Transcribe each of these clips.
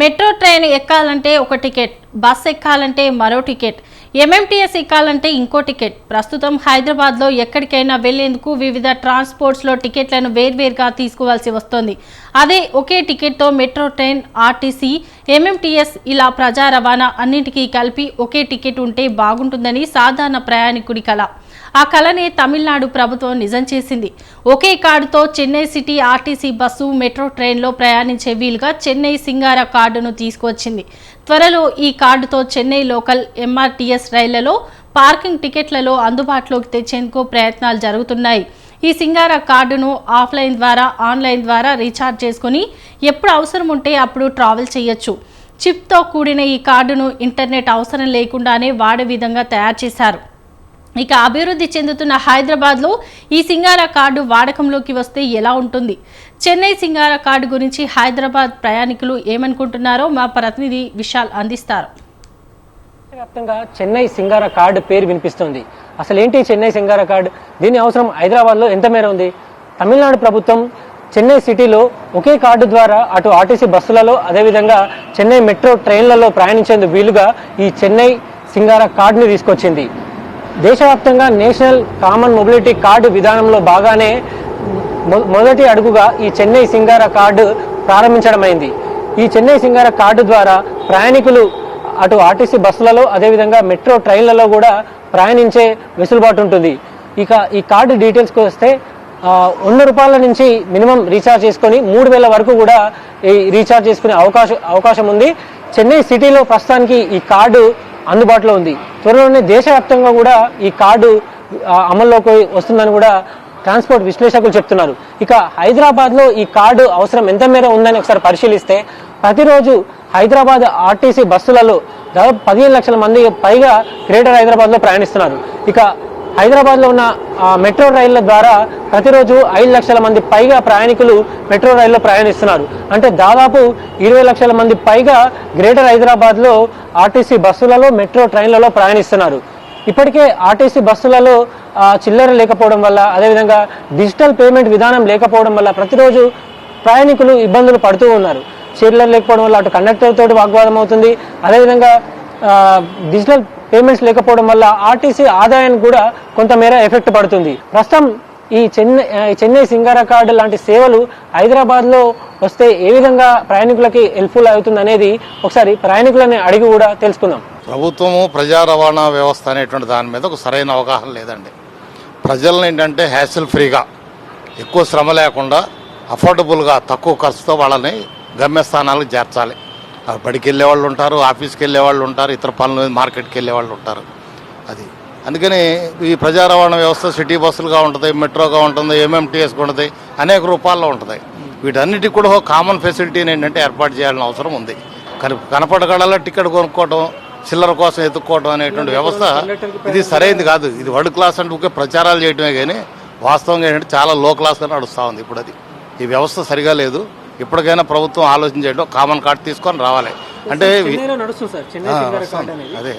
Metro train ఎక్కాలంటే ఒక ticket bus ఎక్కాలంటే మరో టికెట్ ఎంఎంటీఎస్ ఎక్కాలంటే ఇంకో టికెట్. ప్రస్తుతం హైదరాబాద్లో ఎక్కడికైనా వెళ్ళేందుకు వివిధ ట్రాన్స్పోర్ట్స్లో టికెట్లను వేర్వేరుగా తీసుకోవాల్సి వస్తోంది. అదే ఒకే టికెట్తో మెట్రో ట్రైన్ ఆర్టీసీ ఎంఎంటీఎస్ ఇలా ప్రజా రవాణా అన్నింటికీ కలిపి ఒకే టికెట్ ఉంటే బాగుంటుందని సాధారణ ప్రయాణికుడి కళ ఆ కళనే తమిళనాడు ప్రభుత్వం నిజం చేసింది. ఒకే కార్డుతో Chennai city RTC bus metro ట్రైన్లో ప్రయాణించే వీలుగా చెన్నై సింగార కార్డును తీసుకువచ్చింది త్వరలో ఈ కార్డుతో చెన్నై లోకల్ ఎంఆర్టీఎస్ రైళ్ళలో పార్కింగ్ టికెట్లలో అందుబాటులోకి తెచ్చేందుకు ప్రయత్నాలు జరుగుతున్నాయి. ఈ సింగార కార్డును ఆఫ్లైన్ ద్వారా ఆన్లైన్ ద్వారా రీఛార్జ్ చేసుకుని ఎప్పుడు అవసరం ఉంటే అప్పుడు ట్రావెల్ చేయొచ్చు. చిప్తో కూడిన ఈ కార్డును ఇంటర్నెట్ అవసరం లేకుండానే వాడే విధంగా తయారు చేశారు. ఇక అభివృద్ధి చెందుతున్న హైదరాబాద్లో ఈ సింగార కార్డు వాడకంలోకి వస్తే ఎలా ఉంటుంది? చెన్నై సింగార కార్డు గురించి హైదరాబాద్ ప్రయాణికులు ఏమనుకుంటున్నారో మా ప్రతినిధి విశాల్ అందిస్తారు. వ్యాప్తంగా చెన్నై సింగార కార్డు పేరు వినిపిస్తుంది. అసలు ఏంటి చెన్నై సింగార కార్డు? దీని అవసరం హైదరాబాద్లో ఎంత మేర ఉంది? తమిళనాడు ప్రభుత్వం చెన్నై సిటీలో ఒకే కార్డు ద్వారా అటు ఆర్టీసీ బస్సులలో అదేవిధంగా చెన్నై మెట్రో ట్రైన్లలో ప్రయాణించేందుకు వీలుగా ఈ చెన్నై సింగార కార్డుని తీసుకొచ్చింది. దేశవ్యాప్తంగా నేషనల్ కామన్ మొబిలిటీ కార్డు విధానంలో బాగానే మొ- మొదటి అడుగుగా ఈ చెన్నై సింగార కార్డు ప్రారంభించడమైంది. ఈ చెన్నై సింగార కార్డు ద్వారా ప్రయాణికులు అటు ఆర్టీసీ బస్సులలో అదేవిధంగా మెట్రో ట్రైన్లలో కూడా ప్రయాణించే వెసులుబాటు ఉంటుంది. ఇక ఈ కార్డు డీటెయిల్స్కి వస్తే వంద రూపాయల నుంచి మినిమం రీఛార్జ్ చేసుకొని మూడు వేల వరకు కూడా ఈ రీఛార్జ్ చేసుకునే అవకాశం అవకాశం ఉంది. చెన్నై సిటీలో ప్రస్తుతానికి ఈ కార్డు అందుబాటులో ఉంది. త్వరలోనే దేశవ్యాప్తంగా కూడా ఈ కార్డు అమల్లోకి వస్తుందని కూడా ట్రాన్స్పోర్ట్ విశ్లేషకులు చెప్తున్నారు. ఇక హైదరాబాద్లో ఈ కార్డు అవసరం ఎంత మేర ఉందని ఒకసారి పరిశీలిస్తే ప్రతిరోజు హైదరాబాద్ ఆర్టీసీ బస్సులలో దాదాపు పదిహేను లక్షల మంది పైగా గ్రేటర్ హైదరాబాద్లో ప్రయాణిస్తున్నారు. ఇక హైదరాబాద్లో ఉన్న మెట్రో రైళ్ళ ద్వారా ప్రతిరోజు ఐదు లక్షల మంది పైగా ప్రయాణికులు మెట్రో రైల్లో ప్రయాణిస్తున్నారు. అంటే దాదాపు ఇరవై లక్షల మంది పైగా గ్రేటర్ హైదరాబాద్లో ఆర్టీసీ బస్సులలో మెట్రో ట్రైన్లలో ప్రయాణిస్తున్నారు. ఇప్పటికే ఆర్టీసీ బస్సులలో చిల్లర లేకపోవడం వల్ల అదేవిధంగా డిజిటల్ పేమెంట్ విధానం లేకపోవడం వల్ల ప్రతిరోజు ప్రయాణికులు ఇబ్బందులు పడుతూ ఉన్నారు. చిల్లర లేకపోవడం వల్ల అటు కండక్టర్ తోటి వాగ్వాదం అవుతుంది. అదేవిధంగా డిజిటల్ పేమెంట్స్ లేకపోవడం వల్ల ఆర్టీసీ ఆదాయానికి కూడా కొంతమేర ఎఫెక్ట్ పడుతుంది. ప్రస్తుతం ఈ చెన్నై ఈ చెన్నై సింగార కార్డు లాంటి సేవలు హైదరాబాద్లో వస్తే ఏ విధంగా ప్రయాణికులకి హెల్ప్ఫుల్ అవుతుంది అనేది ఒకసారి ప్రయాణికులని అడిగి కూడా తెలుసుకుందాం. ప్రభుత్వము ప్రజా రవాణా వ్యవస్థ అనేటువంటి దాని మీద ఒక సరైన అవగాహన లేదండి. ప్రజలను ఏంటంటే హ్యాసిల్ ఫ్రీగా ఎక్కువ శ్రమ లేకుండా అఫోర్డబుల్గా తక్కువ ఖర్చుతో వాళ్ళని గమ్యస్థానాలకు చేర్చాలి. బడికి వెళ్ళే వాళ్ళు ఉంటారు ఆఫీస్కి వెళ్ళే వాళ్ళు ఉంటారు ఇతర పనులు మార్కెట్కి వెళ్ళే వాళ్ళు ఉంటారు. అది. అందుకని ఈ ప్రజా రవాణా వ్యవస్థ సిటీ బస్సులుగా ఉంటుంది మెట్రోగా ఉంటుంది ఎంఎంటీఎస్గా ఉంటుంది అనేక రూపాల్లో ఉంటుంది. వీటన్నిటికి కూడా ఒక కామన్ ఫెసిలిటీని ఏంటంటే ఏర్పాటు చేయాల్సిన అవసరం ఉంది. కని కనపడగడలా టికెట్ కొనుక్కోవడం చిల్లర కోసం ఎత్తుక్కోవడం అనేటువంటి వ్యవస్థ ఇది సరైనది కాదు. ఇది వర్డ్ క్లాస్ అంటే ఒకే ప్రచారాలు చేయడమే కానీ వాస్తవంగా ఏంటంటే చాలా లో క్లాస్గా నడుస్తూ ఉంది ఇప్పుడు అది ఈ వ్యవస్థ సరిగా లేదు. ఇప్పటికైనా ప్రభుత్వం ఆలోచన చేయడం కామన్ కార్డు తీసుకొని రావాలి. అంటే అదే.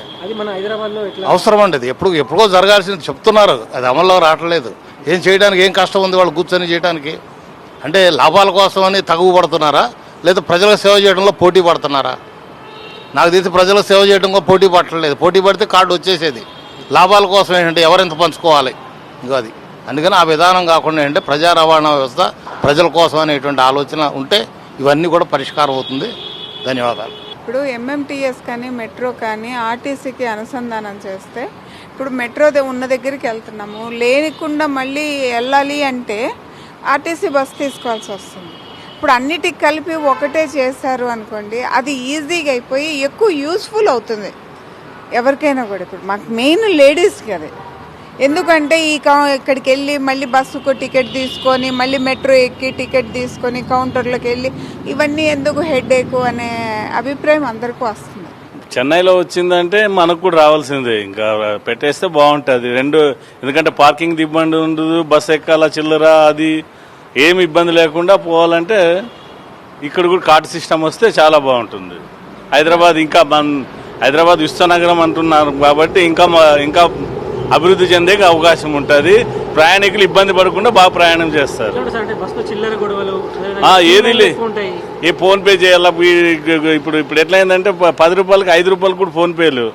అవసరం అండి అది. ఎప్పుడు ఎప్పుడో జరగాల్సింది చెప్తున్నారు. అది అమల్లో రావట్లేదు. ఏం చేయడానికి ఏం కష్టం ఉంది వాళ్ళు కూర్చొని చేయడానికి అంటే లాభాల కోసం అని తగువ పడుతున్నారా? లేదా ప్రజలకు సేవ చేయడంలో పోటీ పడుతున్నారా? నాకు తెలిసి ప్రజలకు సేవ చేయడంలో పోటీ పడట్లేదు పోటీ పడితే కార్డు వచ్చేసేది. లాభాల కోసం ఏంటంటే ఎవరెంత పంచుకోవాలి? ఇంకో అది. అందుకని ఆ విధానం కాకుండా ఏంటంటే ప్రజా రవాణా వ్యవస్థ ప్రజల కోసం అనేటువంటి ఆలోచన ఉంటే ఇవన్నీ కూడా పరిష్కారం అవుతుంది. ధన్యవాదాలు. ఇప్పుడు ఎంఎంటీఎస్ కానీ మెట్రో కానీ ఆర్టీసీకి అనుసంధానం చేస్తే ఇప్పుడు మెట్రో ఉన్న దగ్గరికి వెళ్తున్నాము. లేనికుండా మళ్ళీ వెళ్ళాలి అంటే ఆర్టీసీ బస్ తీసుకోవాల్సి వస్తుంది. ఇప్పుడు అన్నిటికి కలిపి ఒకటే చేశారు అనుకోండి అది ఈజీగా అయిపోయి ఎక్కువ యూస్ఫుల్ అవుతుంది. ఎవరికైనా కూడా ఇప్పుడు మాకు మెయిన్ లేడీస్కి అది. ఎందుకంటే ఈ కౌ- ఇక్కడికి వెళ్ళి మళ్ళీ బస్సుకు టికెట్ తీసుకొని మళ్ళీ మెట్రో ఎక్కి టికెట్ తీసుకొని కౌంటర్లోకి వెళ్ళి ఇవన్నీ ఎందుకు హెడ్ అనే అభిప్రాయం అందరికీ వస్తుంది. చెన్నైలో వచ్చిందంటే మనకు కూడా రావాల్సిందే. ఇంకా పెట్టేస్తే బాగుంటుంది. రెండు ఎందుకంటే పార్కింగ్ ఇబ్బంది ఉండదు బస్ ఎక్కాల చిల్లర అది ఏమి ఇబ్బంది లేకుండా పోవాలంటే ఇక్కడ కూడా కార్డు సిస్టమ్ వస్తే చాలా బాగుంటుంది. హైదరాబాద్ ఇంకా హైదరాబాద్ విశ్వనగరం అంటున్నారు కాబట్టి ఇంకా ఇంకా అభివృద్ధి చెందే అవకాశం ఉంటుంది. ప్రయాణికులు ఇబ్బంది పడకుండా బాగా ప్రయాణం చేస్తారు. అంటే బస్సులో చిల్లర గొడవలు ఆ, ఏది ఏ ఫోన్ పే చేయాలా? ఇప్పుడు ఇప్పుడు ఎట్లయిందంటే పది రూపాయలకి ఐదు రూపాయలు కూడా ఫోన్ పేలు.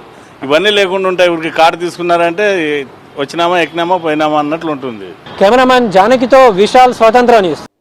ఇవన్నీ లేకుండా ఉంటాయి. ఊరికి కార్డు తీసుకున్నారంటే వచ్చినామా ఎక్కినామా పోయినామా అన్నట్లు ఉంటుంది. కెమెరామ్యాన్ జానకితో విశాల్ స్వతంత్ర న్యూస్.